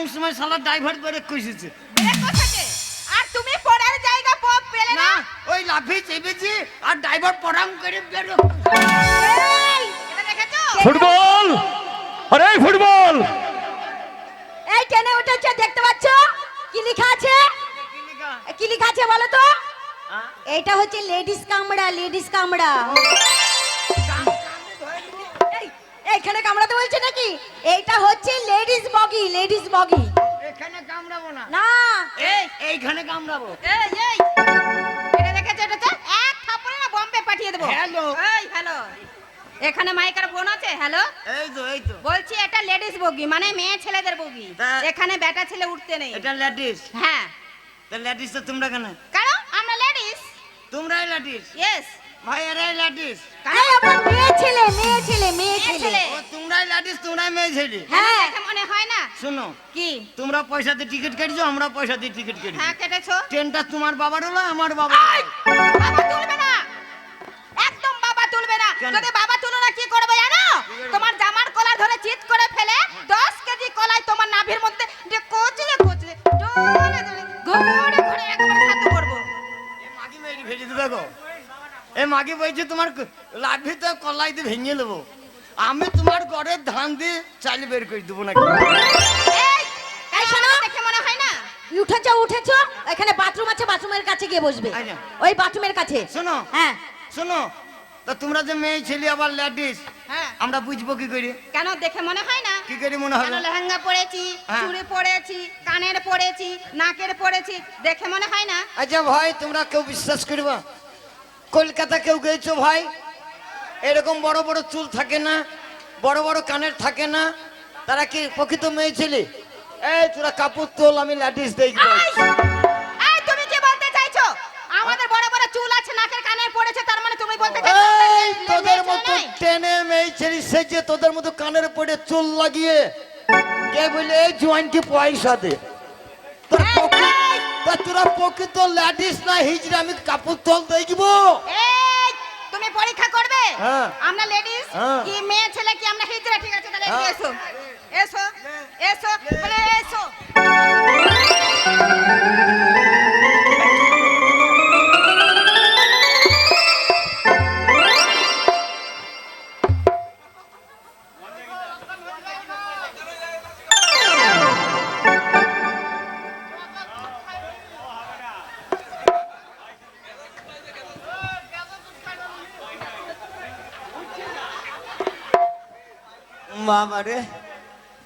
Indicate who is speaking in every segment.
Speaker 1: এমন সময় শালা ড্রাইভার ব্রেক কইছে
Speaker 2: আর তুমি পড়ার জায়গা প- পেলে
Speaker 1: না? ওই লাফি চেপেছি আর ড্রাইভার পড়াম করে বেরো
Speaker 2: এটা
Speaker 3: ফুটবল! আরে ফুটবল!
Speaker 4: এই ট্রেনে উঠেছে দেখতে পাচ্ছ? কি লেখা আছে? কি লেখা? আছে বলো তো? এইটা হচ্ছে লেডিস কামড়া লেডিস কামড়া। এই, এইখানে কামড়াতে বলছে নাকি? এইটা হচ্ছে লেডিস বগি লেডিস বগি।
Speaker 1: এখানে কামড়াবো না।
Speaker 4: না।
Speaker 1: এই এইখানে কামড়াবো।
Speaker 2: এই এই। এটা দেখেছ এটা তো? এক থাপ্পড়ে না বম্বে পাঠিয়ে দেবো।
Speaker 1: Hello.
Speaker 2: এই হ্যালো। এখানে মাইকার ফোন আছে? হ্যালো।
Speaker 1: এই তো এই তো।
Speaker 2: বলছি এটা লেডিস বগি মানে মেয়ে ছেলেদের বগি। এখানে বেটা ছেলে উঠতে নেই।
Speaker 1: এটা লেডিস?
Speaker 2: হ্যাঁ।
Speaker 1: তা লেডিস তো তোমরা কেন?
Speaker 2: কেন আমরা লেডিস।
Speaker 1: তোমরাই লেডিস?
Speaker 2: ইয়েস
Speaker 1: ভাই এরাই লেডিস?
Speaker 4: এই আমরা মেয়ে ছেলে হ্যাঁ
Speaker 2: মনে হয় না।
Speaker 1: শোনো
Speaker 2: কি?
Speaker 1: তোমরা পয়সা দিয়ে টিকিট কেটেছো আমরা পয়সা দিয়ে টিকিট কেটেছি।
Speaker 2: হ্যাঁ কেটেছো।
Speaker 1: ট্রেনটা তোমার বাবার হলো আমার বাবা
Speaker 2: বাবা তুলবে না। একদম বাবা তুলবে না। যদি বাবা তুলো না কি করবে জানো? তোমার জামার কলার ধরে চিৎ করে ফেলে দশ কেজি কলাই তোমার নাভির মধ্যে যে কোচে কোচে ডলে ডলে ঘুরে ঘুরে একবার খাদ্য করব।
Speaker 1: এ মাগি মেরি ভেজে দেবে গো এ মাগি বলছে তোমার লাঠিতে কলাই দিয়ে ভেঙে নেব আমি তোমার ঘরের ধান দিয়ে চাল বের করে দেবো নাকি?
Speaker 2: এই এই শোনো দেখে মনে হয় না?
Speaker 4: উঠেছো উঠেছো? এখানে বাথরুম আছে বাথরুমের কাছে গিয়ে বসবে।
Speaker 1: আচ্ছা।
Speaker 4: ওই বাথরুমের কাছে।
Speaker 1: শোনো
Speaker 4: হ্যাঁ।
Speaker 1: শোনো তা তোমরা যে মেয়ে ছেলে আবার লেডিস
Speaker 2: হ্যাঁ।
Speaker 1: আমরা বুঝব কি করি?
Speaker 2: কেন দেখে মনে হয় না?
Speaker 1: কি করে মনে
Speaker 2: কেন
Speaker 1: হবে
Speaker 2: লেহেঙ্গা পরেছি
Speaker 1: হ্যাঁ।
Speaker 2: চুড়ি পরেছি কানের পরেছি নাকের পরেছি দেখে মনে হয় না?
Speaker 1: আচ্ছা ভাই তোমরা কেউ বিশ্বাস করবা? কলকাতা কেউ গেছো ভাই? এরকম বড় বড় চুল থাকে না বড় বড় কানের থাকে না তারা কি প্রকৃত মেয়ে ছেলে এই তোরা কাপড় তোল আমি লেডিস দেখব
Speaker 2: এই! এই, তুমি কি বলতে চাইছো আমাদের বড় বড় চুল আছে নাকের কানে পড়েছে তার মানে তুমি বলতে চাইছো মেয়ে-
Speaker 1: তোদের
Speaker 2: ছেলে
Speaker 1: মতো টেনে মেয়ে ছেলে সেজে তোদের মতো কানের পড়ে চুল লাগিয়ে কে বলে এই জোয়ানকে পয়সা দে প্রকৃত-
Speaker 2: এই!
Speaker 1: তা তোরা প্রকৃত লেডিস না হিজড়ে আমি কাপড় তোল দেখব
Speaker 2: তুমি পরীক্ষা করবে
Speaker 1: হ্যাঁ।
Speaker 2: আমরা লেডিস
Speaker 1: হ্যাঁ।
Speaker 2: কি মেয়ে ছেলে কি আমরা হিজড়া ঠিক আছে তাহলে
Speaker 1: হ্যাঁ।
Speaker 2: এসো
Speaker 1: বাবারে।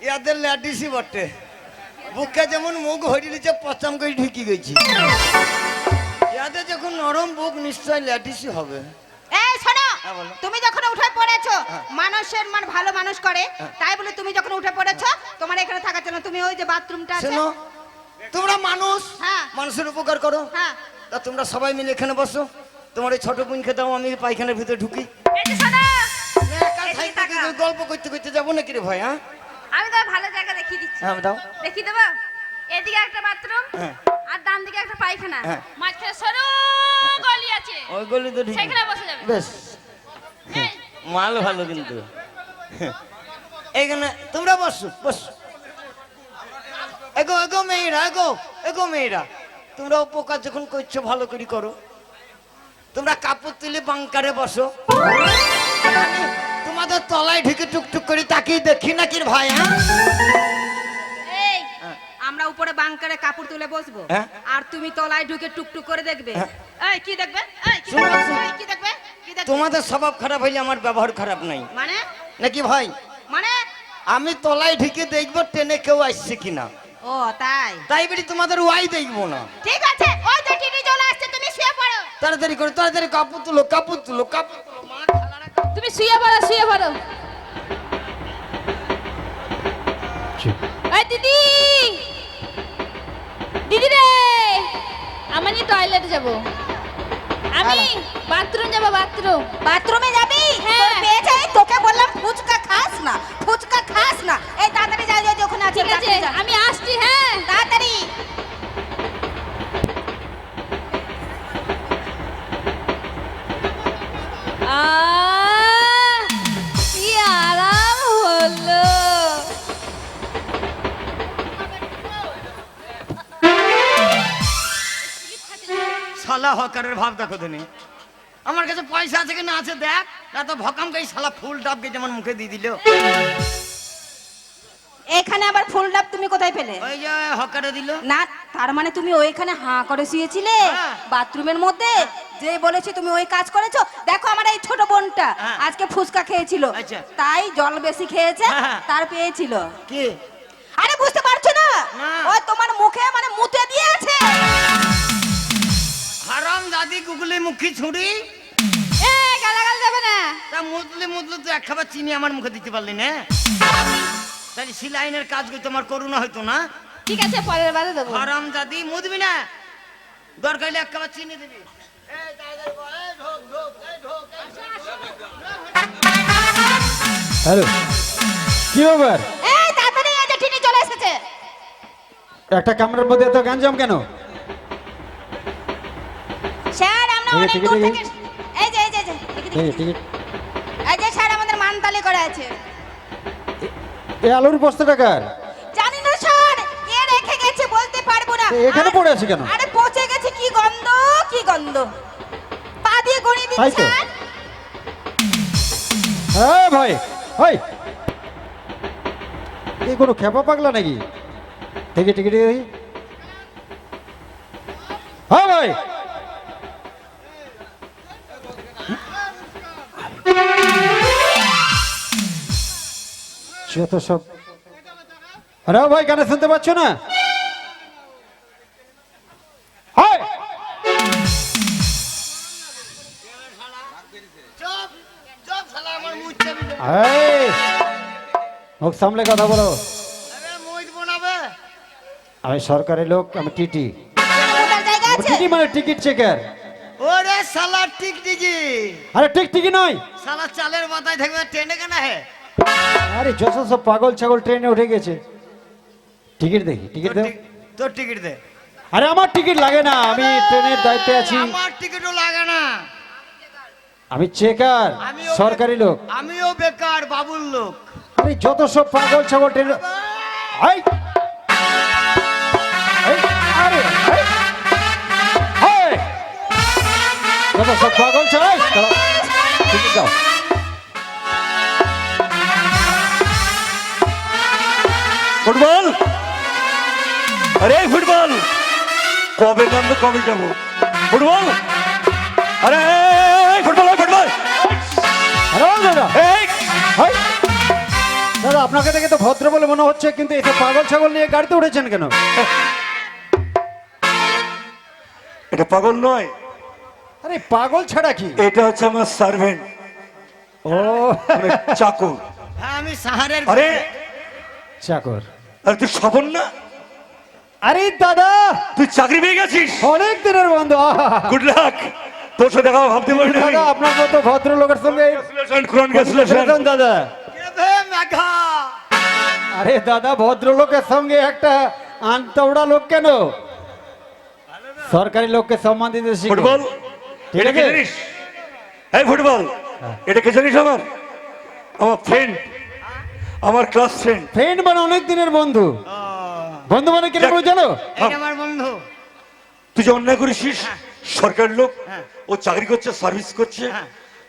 Speaker 1: ইয়াদের ল্যাডিসই বটে। বুকে যেমন মুখ হরি নিচে পচাম করে ঢুকি গেছি। ইয়াদের যখন নরম বুক নিশ্চয় ল্যাডিসই হবে।
Speaker 2: এই শোনো
Speaker 1: হ্যাঁ,
Speaker 2: তুমি যখন উঠে পড়েছো
Speaker 1: হ্যাঁ।
Speaker 2: মানুষের মান ভালো মানুষ করে তাই বলে তুমি যখন উঠে পড়েছো তোমার এখানে থাকার জন্য তুমি ওই যে বাথরুমটা আছে।
Speaker 1: শোনো তোমরা মানুষ
Speaker 2: হ্যাঁ।
Speaker 1: মানুষের উপকার করো।
Speaker 2: হ্যাঁ।
Speaker 1: তা তোমরা সবাই মিলে এখানে বসো। তোমার এই ছোট বোনকে দাও আমি পায়খানার ভিতরে ঢুকি।
Speaker 2: এই শোনো
Speaker 1: থাকতে গল্প করতে করতে যাব নাকি রে ভাই হ্যাঁ?
Speaker 2: আমি তো ভালো জায়গা দেখিয়ে দিচ্ছি।
Speaker 1: হ্যাঁ দাও।
Speaker 2: দেখিয়ে দেবো? এদিকে একটা বাথরুম
Speaker 1: হ্যাঁ।
Speaker 2: আর ডান দিকে একটা পায়খানা।
Speaker 1: হ্যাঁ।
Speaker 2: মাঝখানে সরু গলি আছে।
Speaker 1: ওই গলি তো ঢুকি
Speaker 2: সেখানে বসে যাবে।
Speaker 1: বেশ। মাল ভালো কিন্তু। এখানে তোমরা বসো বসো। এগো এগো মেয়েরা এগো এগো মেয়েরা। তোমরা উপকার যখন করছ ভালো করে করো। তোমরা কাপড় তুলে বাংকারে বসো। তলায় ঢুকে টুকটুক করে তাকিয়ে দেখি নাকি ভাই হ্যাঁ?
Speaker 2: এই। আমরা উপরে বাংকারে কাপড় তুলে বসবো।
Speaker 1: হ্যাঁ।
Speaker 2: আর তুমি তলায় ঢুকে টুকটুক করে দেখবে।
Speaker 1: হ্যাঁ।
Speaker 2: এই কি দেখবে? এই কি দেখবে?
Speaker 1: তোমাদের স্বভাব খারাপ হইলে আমার ব্যবহার খারাপ নাই।
Speaker 2: মানে?
Speaker 1: নাকি ভাই?
Speaker 2: মানে?
Speaker 1: আমি তলায় ঢুকে দেখব ট্রেনে কেউ আসছে কিনা।
Speaker 2: ও তাই?
Speaker 1: তাই বেরি তোমাদের ওয়াই দেখব না।
Speaker 2: ঠিক আছে ওই চলে আসছে তুমি শুয়ে পড়ো।
Speaker 1: তাড়াতাড়ি করে তাড়াতাড়ি কাপড় তুলো কাপড় তুলো কাপড়
Speaker 5: তুমি শুয়ে পড়ো শুয়ে পড়ো। এই দিদি! দিদি রে! আমি টয়লেটে যাব। আমি বাথরুম যাব বাথরুম
Speaker 2: বাথরুমে যাবি?
Speaker 5: হ্যাঁ।
Speaker 2: তোর পেয়ে যাই তোকে বললাম ফুচকা খাস না ফুচকা খাস না। এই তাড়াতাড়ি যা যা ওখানে আছে
Speaker 5: ঠিক আছে।
Speaker 1: হকারের ভাব দেখো তুমি আমার কাছে পয়সা আছে কি না আছে দেখ। না তো ভকাম গাই শালা ফুল ডাব গেছে আমার মুখে দিয়ে দিল।
Speaker 2: এখানে আবার ফুল ডাব তুমি কোথায় পেলে?
Speaker 1: ওই যে হকারে দিল।
Speaker 2: না তার মানে তুমি ওইখানে হাঁ করে শুয়েছিলে?
Speaker 1: হ্যাঁ।
Speaker 2: বাথরুমের মধ্যে? যে বলেছি তুমি ওই কাজ করেছ? দেখো আমার এই ছোট বোনটা
Speaker 1: হ্যাঁ।
Speaker 2: আজকে ফুচকা খেয়েছিল।
Speaker 1: আচ্ছা।
Speaker 2: তাই জল বেশি খেয়েছে
Speaker 1: হ্যাঁ।
Speaker 2: তার পেয়েছিল।
Speaker 1: কি?
Speaker 2: আরে বুঝতে পারছ না?
Speaker 1: না।
Speaker 2: ওই মুখী
Speaker 1: ছুরি?
Speaker 5: এ গালাগাল দেবে না।
Speaker 1: তা মুদলে মুদলে তো এক খাবার চিনি আমার মুখে দিতে পারলি না? তাহলে সিলাইনের তোমার করুণা হইতো না?
Speaker 5: ঠিক আছে পরের বারে দেবো।
Speaker 1: হারাম দাদি মুদবি না। দরকার হলে এক খাবার চিনি দিবি।
Speaker 6: হ্যালো কি ব্যাপার?
Speaker 2: এই তাড়াতাড়ি এই যে টিনি চলে এসেছে।
Speaker 6: একটা কামরার মধ্যে এত গাঞ্জাম কেন?
Speaker 2: স্যার আমরা
Speaker 6: এই যে
Speaker 2: অনেক দূর থেকে এই যে এই যে এই
Speaker 6: এই
Speaker 2: স্যার আমাদের মানতালি করে আছে।
Speaker 6: এই আলুর
Speaker 2: জানি না স্যার কে রেখে গেছে বলতে পারব না।
Speaker 6: এখানে
Speaker 2: আরে-
Speaker 6: পড়ে আছে কেন?
Speaker 2: আরে পচে গেছে কি গন্ধ কি গন্ধ? পা দিয়ে গড়িয়ে
Speaker 6: হ্যাঁ ভাই ভাই এই কোনো খেপা পাগলা নাকি? টিকিট টিকিট দেখি হ্যাঁ ভাই। যত সব আরে ভাই গানে শুনতে পাচ্ছ না? হয়!
Speaker 1: মুখ
Speaker 6: সামলে কথা বলো। আমি সরকারি লোক আমি টিটি। টিটি মানে টিকিট চেকার।
Speaker 1: ওরে শালা টিকটিকি।
Speaker 6: আরে টিকটিকি নয়।
Speaker 1: শালা চালের মাথায় থাকবে ট্রেনে কেন হে?
Speaker 6: আরে যত সব পাগল ছাগল ট্রেনে উঠে গেছে। টিকিট দেখি টিকিট
Speaker 1: টিক- তোর টিকিট দে।
Speaker 6: আরে আমার টিকিট লাগে না আমি ট্রেনের দায়িত্বে আছি।
Speaker 1: আমার টিকিটও লাগে না।
Speaker 6: আমি চেকার সরকারি লোক।
Speaker 1: আমিও বেকার বাবুর লোক।
Speaker 6: আরে যত সব পাগল ছাগল ট্রেনে আই আরে যত সব পাগল ছাগল টিকিট দাও।
Speaker 3: ফুটবল? আরে ফুটবল। কবে নামবে কবে যাব? ফুটবল? আরে ফুটবল ফুটবল।
Speaker 6: দাদা।
Speaker 3: এই।
Speaker 6: দাদা আপনাকে দেখে তো ভদ্র বলে মনে হচ্ছে কিন্তু এতে পাগল ছাগল নিয়ে গাড়িতে উঠেছেন কেন?
Speaker 3: এটা পাগল নয়।
Speaker 6: আরে পাগল ছাড়া কি?
Speaker 3: এটা হচ্ছে আমার সার্ভেন্ট
Speaker 6: ও।
Speaker 3: চাকর।
Speaker 1: হ্যাঁ আমি সাহারের
Speaker 3: আরে!
Speaker 6: চাকর।
Speaker 3: আরে তুই সফল না?
Speaker 6: আরে দাদা!
Speaker 3: তুই চাকরি পেয়ে গেছিস?
Speaker 6: অনেক দিনের বন্ধু আহা!
Speaker 3: গুড লাক তোর সাথে দেখা ভাবতে পারিনি।
Speaker 6: দাদা আপনার মতো ভদ্র লোকের সঙ্গে
Speaker 3: কনগ্রেচুলেশন
Speaker 6: দাদা। আরে দাদা ভদ্রলোকের সঙ্গে একটা আন্তওড়া লোক কেন? সরকারি লোককে সম্মান দিতে শিখো।
Speaker 3: ফুটবল এটা কে জানিস? এই ফুটবল এটা কে জানিস আমার? আমার ফ্রেন্ড আমার ক্লাস ফ্রেন্ড
Speaker 6: ফ্রেন্ড মানে অনেক দিনের বন্ধু। বন্ধু মানে
Speaker 3: যাক।
Speaker 6: জানো?
Speaker 1: এই আমার বন্ধু।
Speaker 3: তুই যে অন্যায় করেছিস সরকার লোক
Speaker 1: হ্যাঁ।
Speaker 3: ও চাকরি করছে সার্ভিস করছে
Speaker 1: হ্যাঁ।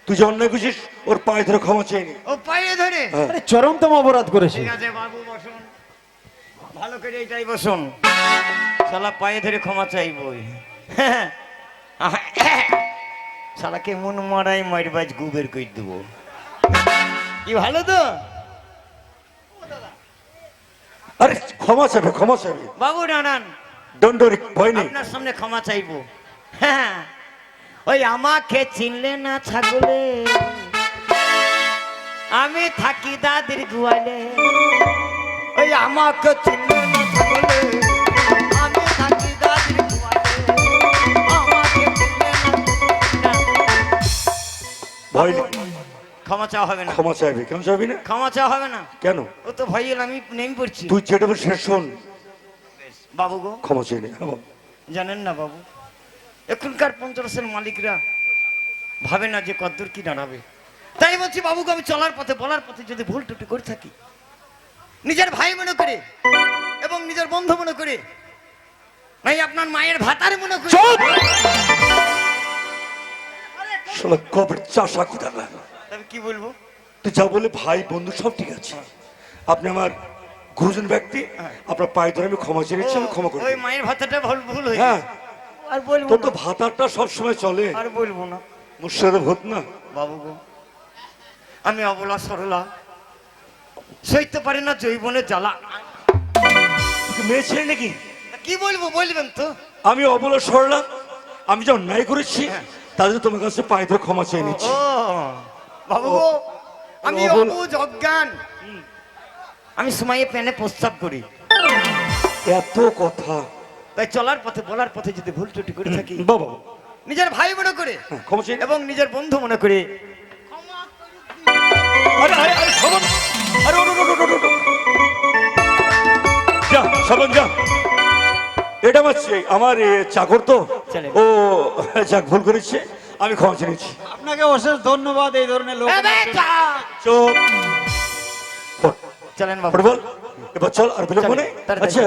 Speaker 3: তুই যে অন্যায় করেছিস ওর পায়ে ধরে ক্ষমা চাইনি
Speaker 1: ও পায়ে ধরে।
Speaker 3: হ্যাঁ।
Speaker 6: আরে চরমতম অপরাধ করেছে
Speaker 1: ঠিক আছে বাবু বসুন। ভালো করে এইটাই বসুন। শালা পায়ে ধরে ক্ষমা চাইবই শালাকে মন মারাই মারবাজ গুবের কই দেবো। কি ভালো তো?
Speaker 3: আরে ক্ষমা চাইবে ক্ষমা চাইবে।
Speaker 1: বাবু নানান
Speaker 3: ওয়ারি ভয় নেই।
Speaker 1: আপনার সামনে ক্ষমা চাইব। হ্যাঁ ওই আমাকে চিনলে না ছাগলে? আমি থাকি দাদির গুয়ালে ওই আমাকে চিনলে না ছাগলে? আমি থাকি দাদির গুয়ালে আমাকে চিনলে না
Speaker 3: ভয় নেই।
Speaker 1: ক্ষমা চাওয়া হবে না।
Speaker 3: ক্ষমা চাইবে। কেন চাইবি না?
Speaker 1: ক্ষমা চাওয়া হবে না।
Speaker 3: কেন?
Speaker 1: ও তো ভয় আমি নেমে পড়ছি।
Speaker 3: তুই যেটা সেটা শোন।
Speaker 1: বাবু গো।
Speaker 3: ক্ষমা চাই নে
Speaker 1: জানেন না বাবু এখনকার পঞ্চাশের মালিকরা ভাবে না যে কদ্দূর কি দাঁড়াবে। তাই বলছি বাবুকে আমি চলার পথে বলার পথে যদি ভুল টুটি করে থাকি নিজের ভাই মনে করে এবং নিজের বন্ধু মনে করে নাই আপনার মায়ের ভাতার মনে করে
Speaker 3: কবের চাষা কোথা
Speaker 1: কি বলব?
Speaker 3: তুই যা বলে ভাই বন্ধু সব ঠিক আছে। আপনি আমার গুরুজন ব্যক্তি আপনার পায়ে ধরে আমি ক্ষমা চেয়েছি আমি ক্ষমা করি
Speaker 1: ওই মায়ের ভাতাটা ভুল ভুল হয়ে
Speaker 3: হ্যাঁ।
Speaker 1: আর বলব
Speaker 3: তোর তো সবসময় চলে।
Speaker 1: আর বলব না।
Speaker 3: মুর্শিদাবাদ ভূত না?
Speaker 1: বাবু গো আমি অবলা সরলা। সইতে পারি না জ্বালা।
Speaker 3: মেয়ে ছেলে নাকি?
Speaker 1: কি বলব বলবেন তো?
Speaker 3: আমি অবলা সরলাম আমি যা অন্যায় করেছি তাদের তোমার কাছে পায়ে ধরে ক্ষমা চেয়ে নিচ্ছি।
Speaker 1: বাবু আমি অবুজ অজ্ঞান আমি সময়ে পেনে প্রস্তাব করি
Speaker 3: এত কথা
Speaker 1: তাই চলার পথে বলার পথে যদি ভুল ত্রুটি করে থাকি
Speaker 3: বাবা
Speaker 1: নিজের ভাই মনে করে
Speaker 3: হ্যাঁ,
Speaker 1: এবং নিজের বন্ধু মনে করে
Speaker 3: আরে আরে আরে শোভন আরে ওটো ওটো ওটো ওটো যা শোভন যা এটা আমার আমার চাকর তো। ও যাক ভুল করেছে আমি ক্ষমা চেয়ে নিচ্ছি
Speaker 6: আপনাকে অশেষ ধন্যবাদ এই ধরনের লোক
Speaker 3: চোখ।
Speaker 1: চলেন বাবু।
Speaker 3: ফুটবল? এবার চল আর বিলম্ব নেই আচ্ছা।